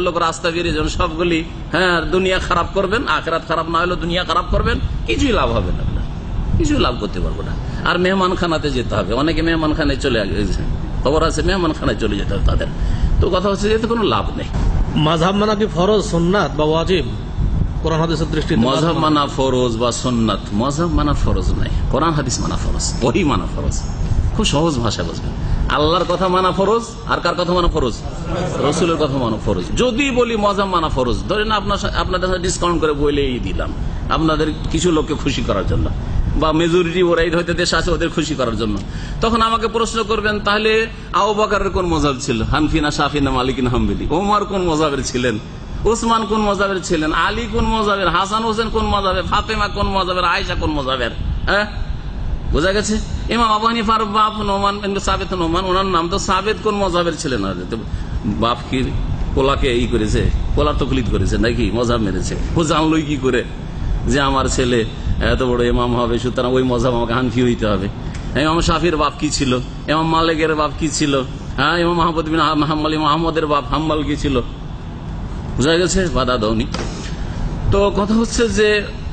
লোক রাস্তা সবগুলি হ্যাঁ দুনিয়া খারাপ করবেন আখরাত খারাপ না হলেও দুনিয়া খারাপ করবেন কিছুই লাভ হবে না আপনার। কিছুই লাভ করতে পারব না। আর মেহমান খানাতে যেতে হবে। অনেকে মেহমান খানায় চলে গেছে। খবর আছে মেহমান খানায় চলে যেতে হবে তাদের। তো কথা হচ্ছে এতে কোনো লাভ নেই। মাঝহাব মানা কি ফরজ সুন্নাত বা ওয়াজিব? কোরআন হাদিসের দৃষ্টিতে মজহব মানা। ফরজ বা সন্ন্যাত মজহব মানা ফরজ নাই। কোরআন হাদিস মানা ফরজ মানা ফরজ। খুব সহজ ভাষা বুঝবেন আল্লাহর কথা মানা ফরজ, আর কার কথা মানা ফরজ? রসুলের কথা মানা ফরজ। যদি বলি মজা মানা ফরজ, ধরেন আপনার সা- আপনাদের সাথে ডিসকাউন্ট করে বলেই দিলাম, আপনাদের কিছু লোককে খুশি করার জন্য, বা মেজরিটি ওরাই হয়তো দেশ আছে ওদের খুশি করার জন্য। তখন আমাকে প্রশ্ন করবেন, তাহলে আবু বাকারের কোন মজাব ছিল? হানফিনা, শাফিনা, মালিকিন, হাম্বিলি। ওমার কোন মজাবের ছিলেন? ওসমান কোন মজাবের ছিলেন? আলী কোন মজাবের? হাসান হোসেন কোন মজাবের? ফাতেমা কোন মজাবের? আয়সা কোন মজাবের? হ্যাঁ? বোঝা গেছে? ইমাম আবু হানিফার বাপ নোমান সাবেদ নোমান, ওনার নাম তো সাবেদ কোন মজাবের ছিলেন বাপ কি কোলাকে ই করেছে? কোলা তকলিদ করেছে নাকি? মজাব মেরেছে। ও জানলই কি করে যে আমার ছেলে এত বড় ইমাম হবে, সুতরাং ওই মজাব আমাকে হানফি হইতে হবে। এমাম শাফির বাপ কি ছিল? এমাম মালিকের বাপ কি ছিল? হ্যাঁ ইমাম মাহমুদ বিন হাম্মালি মাহমুদের বাপ হাম্মাল কি ছিল? বুঝা গেছে? বাধা দৌনি তো কথা হচ্ছে যে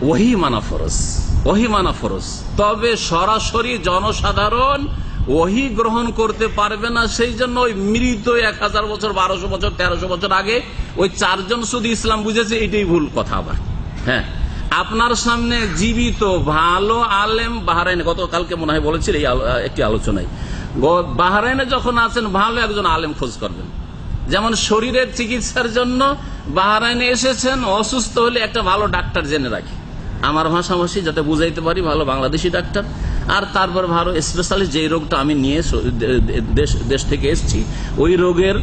ওহি মানা ফরজ। ওহি মানা ফরজ। তবে সরাসরি জনসাধারণ ওহি গ্রহণ করতে পারবে না, সেই জন্য ওই মৃত এক হাজার বছর, বারোশো বছর, তেরোশো বছর আগে ওই চারজন শুধু ইসলাম বুঝেছে, এটাই ভুল কথা আবার। হ্যাঁ। আপনার সামনে জীবিত, ভালো আলেম বাহারাইনে, গতকালকে মনে হয় বলেছিল এই একটি আলোচনায় বাহারাইনে যখন আছেন, ভালো একজন আলেম খোঁজ করবেন। যেমন শরীরের চিকিৎসার জন্য বাহারাইনে এসেছেন, অসুস্থ হলে একটা ভালো ডাক্তার জেনে রাখি। আমার ভাষাভাষী যাতে বুঝাইতে পারি, ভালো বাংলাদেশি ডাক্তার। আর তারপর ভালো স্পেশালিস্ট যে রোগটা আমি নিয়ে দেশ- থেকে এসেছি, ওই রোগের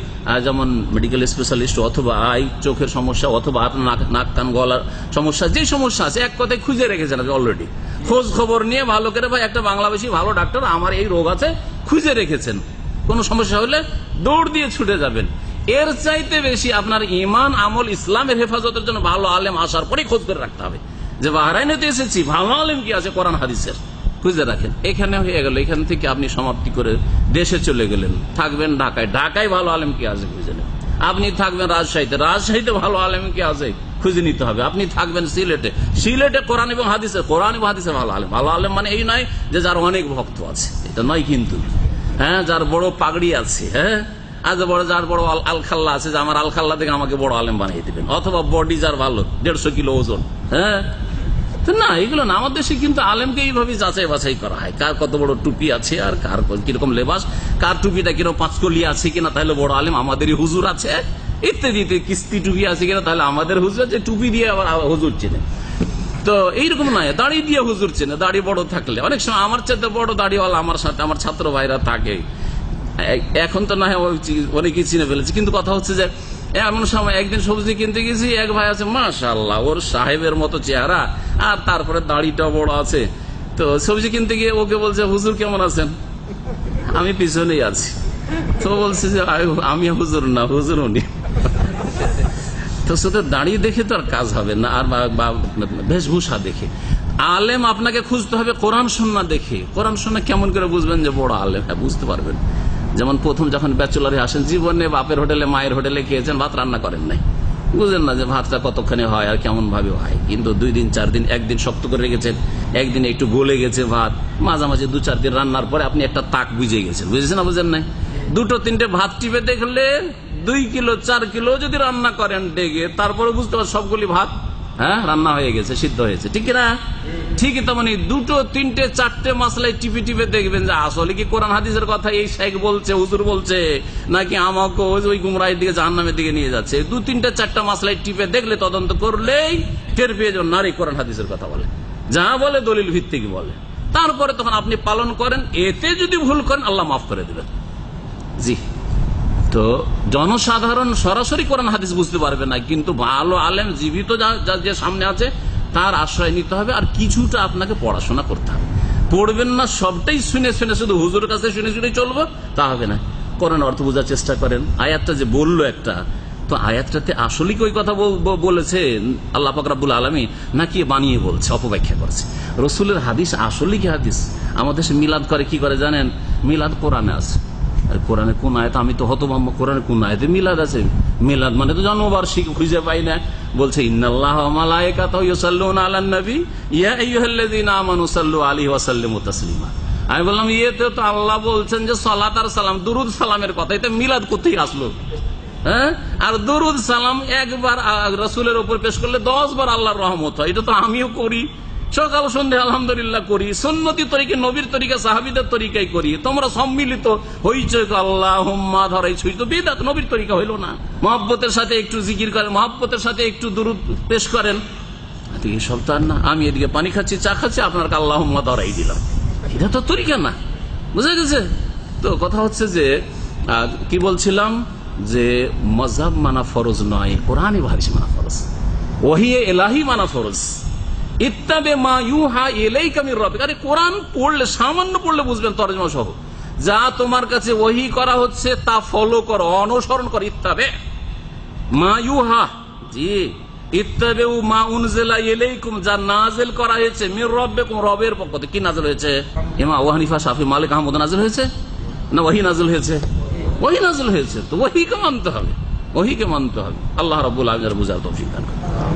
যেমন মেডিকেল স্পেশালিস্ট অথবা আই, চোখের সমস্যা অথবা আপনার নাক নাক, কান, গলার সমস্যা যে সমস্যা আছে, এক কথায় খুঁজে রেখেছেন অলরেডি খোঁজ খবর নিয়ে ভালো করে ভাই, একটা বাংলাদেশি ভালো ডাক্তার আমার এই রোগ আছে, খুঁজে রেখেছেন। কোনো সমস্যা হলে দৌড় দিয়ে ছুটে যাবেন। এর চাইতে বেশি আপনার ইমান, আমল, ইসলামের হেফাজতের জন্য ভালো আলেম আসার পরে খোঁজ করে রাখতে হবে। যে বাহারাইনেতে এসেছি, ভালো আলেম কি আছে কোরআন, হাদিসের? খুঁজে রাখেন। এখানে হয়ে গেল, এখান থেকে আপনি সমাপ্তি করে দেশে চলে গেলেন। থাকবেন ঢাকায়। ঢাকায় ভালো আলেম কি আছে খুঁজে নেন। আপনি থাকবেন রাজশাহীতে। রাজশাহীতে ভালো আলেম কি আছে? খুঁজে নিতে হবে। আপনি থাকবেন সিলেটে। সিলেটে কোরআন এবং হাদিসে কোরআন এবং হাদিসে ভালো আলেম। ভালো আলেম মানে এই নয় যে যার অনেক ভক্ত আছে। এটা নয় কিন্তু। হ্যাঁ যার বড় পাগড়ি আছে হ্যাঁ? আজ বড় যার বড় আলখাল্লা আছে, যে আমার আলখাল্লা থেকে আমাকে বড় আলেম বানিয়ে দিবেন। অথবা বডি যার ভালো, দেড়শো কিলো ওজন হ্যাঁ? না, এগুলো না, আমাদের দেশে কিন্তু আলেমকে এইভাবে যাচাই বাছাই করা হয়। কার কত বড় টুপি আছে আর কার কীরকম লেবাস, কার টুপিটা কীরকম পাঁচকলি আছে কিনা, তাহলে বড় আলেম আমাদেরই হুজুর আছে। ইত্যাদি কিস্তি টুপি আছে কিনা, তাহলে আমাদের হুজুর আছে, টুপি দিয়ে আবার হুজুর চেনে। তো এইরকম নয়, দাড়ি দিয়ে হুজুর চেনে, দাড়ি বড় থাকলে। অনেক সময় আমার চাইতে বড় দাড়িওয়ালা আমার সাথে, আমার ছাত্র ভাইরা থাকে। এখন তো না হয় অনেকেই চিনে ফেলেছে, কিন্তু কথা হচ্ছে যে এমন সময় একদিন সবজি কিনতে গেছি, এক ভাই আছে মাশাল্লাহ ওর সাহেবের মতো চেহারা, আর তারপরে দাড়িটা বড় আছে। তো সবজি কিনতে গিয়ে ওকে বলছে, হুজুর কেমন আছেন? আমি পিছনেই আছি। তো বলছে যে আমি হুজুর না, হুজুর উনি। তো শুধু দাঁড়িয়ে দেখে তো আর কাজ হবে না, আর বেশভূষা দেখে। আলেম আপনাকে খুঁজতে হবে কোরআন সন্না দেখে। কোরআন সন্না কেমন করে বুঝবেন যে বড় আলেম হ্যাঁ বুঝতে পারবেন। যেমন প্রথম যখন ব্যাচেলারে আসেন, জীবনে বাপের হোটেলে, মায়ের হোটেলে খেয়েছেন, ভাত রান্না করেন নাই। বুঝেন না যে ভাতটা কতক্ষণে হয় আর কেমন ভাবে হয়। কিন্তু দুই দিন, চার দিন, একদিন শক্ত করে রেখেছেন, একদিন একটু গলে গেছে ভাত। মাঝামাঝি দু, চার দিন রান্নার পরে আপনি একটা তাক বুঝে গেছেন। বুঝেছেন না, বুঝেন নাই? দুটো, তিনটে ভাত টিপে দেখলে দুই কিলো, চার কিলো যদি রান্না করেন ডেগে তারপরে বুঝতে পার সবগুলি ভাত হ্যাঁ রান্না হয়ে গেছে সিদ্ধ হয়েছে। ঠিক না ঠিকই তো মানে দুটো তিনটে চারটে মশলাই টিপে টিপে দেখবেন যে আসলে কি কোরআন হাদিসের কথা এই শেখ বলছে হুজুর বলছে নাকি আমাকে ওই গুমরাইয়ের দিকে জাহান্নামের দিকে নিয়ে যাচ্ছে? দু তিনটে চারটা মশলাই টিপে দেখলে তদন্ত করলেই টের পেয়ে যান নারী কোরআন হাদিসের কথা বলে। যা বলে দলিল ভিত্তিক বলে। তারপরে তখন আপনি পালন করেন এতে যদি ভুল করেন আল্লাহ মাফ করে দেবেন। জি। তো জনসাধারণ সরাসরি কোরআন হাদিস বুঝতে পারবে না, কিন্তু ভালো আলেম, জীবিত যা- সামনে আছে, তার আশ্রয় নিতে হবে আর কিছুটা আপনাকে পড়াশোনা করতে হবে। পড়বেন না, সবটাই শুনে শুনে, শুধু হুজুর কাছে শুনে শুনে চলবো, তা হবে না। কোরআন অর্থ বোঝার চেষ্টা করেন। আয়াতটা যে বলল একটা, তো আয়াতটাতে আসলে কি ওই কথা বলেছে আল্লাহ ফাকরাবুল আলমী নাকি বানিয়ে বলছে, অপব্যাখ্যা করছে? রসুলের হাদিস আসলে কি হাদিস? আমাদের মিলাদ করে কি করে জানেন? মিলাদ কোরআনে আছে। কোরআনে কোন আয়ত? আমি তো হতভম্ব কোরআনে কোন আয়তে মিলাদ আছে? মিলাদ মানে তো জন্মবার্ষিকী, খুঁজে পাই না। বলছে আমি বললাম, ইয়েতে তো আল্লাহ বলছেন যে সালাত আর সালাম, দুরুদ সালামের কথা। এটা মিলাদ কোথায় আসলো? হ্যাঁ? আর দরুদ সালাম একবার রসুলের উপর পেশ করলে দশ বার আল্লাহর রহমত হয়। এটা তো আমিও করি। সকাল সন্ধ্যে আলহামদুলিল্লাহ করি সন্ন্যতি তরিকে, নবীর তরিকা, সাহাবিদের তরিকাই করি। তোমরা সম্মিলিত হইছ আল্লাহ হোম্মা ধরাইছ তো বেদাত নবীর তরিকা হইল না। মহাব্বতের সাথে একটু জিকির করেন, মহাব্বতের সাথে একটু দুরুদ পেশ করেন। এসব তো আর না। আমি এদিকে পানি খাচ্ছি, চা খাচ্ছি আপনার আল্লাহ হোম্মা ধরাই দিলাম। এটা তো তরিকা না। বুঝা গেছে? তো কথা হচ্ছে যে কি বলছিলাম? যে মজাব মানা ফরজ নয়, কোরআনই ভারিস মানা ফরজ। ওহিয়ে এলাহি মানা ফরজ। এলাই আরে কোরআন পড়লে, সামান্য পড়লে বুঝবেন তরজমা সহ। যা তোমার কাছে ওহি করা হচ্ছে, তা ফলো করো, অনুসরণ করো ইত্তাবে। মা ইউহা, জি। মা উনজেলা যা নাজেল করা হয়েছে মির রবের কি হয়েছে? ইমা ওয়াহানিফা শাফি আহমদ হয়েছে? না, ওহি নাজেল হয়েছে? ওহি হয়েছে। তো মানতে হবে। ওহিকে মানতে হবে। আল্লাহ রব্বুল আলমের বুঝার করুন।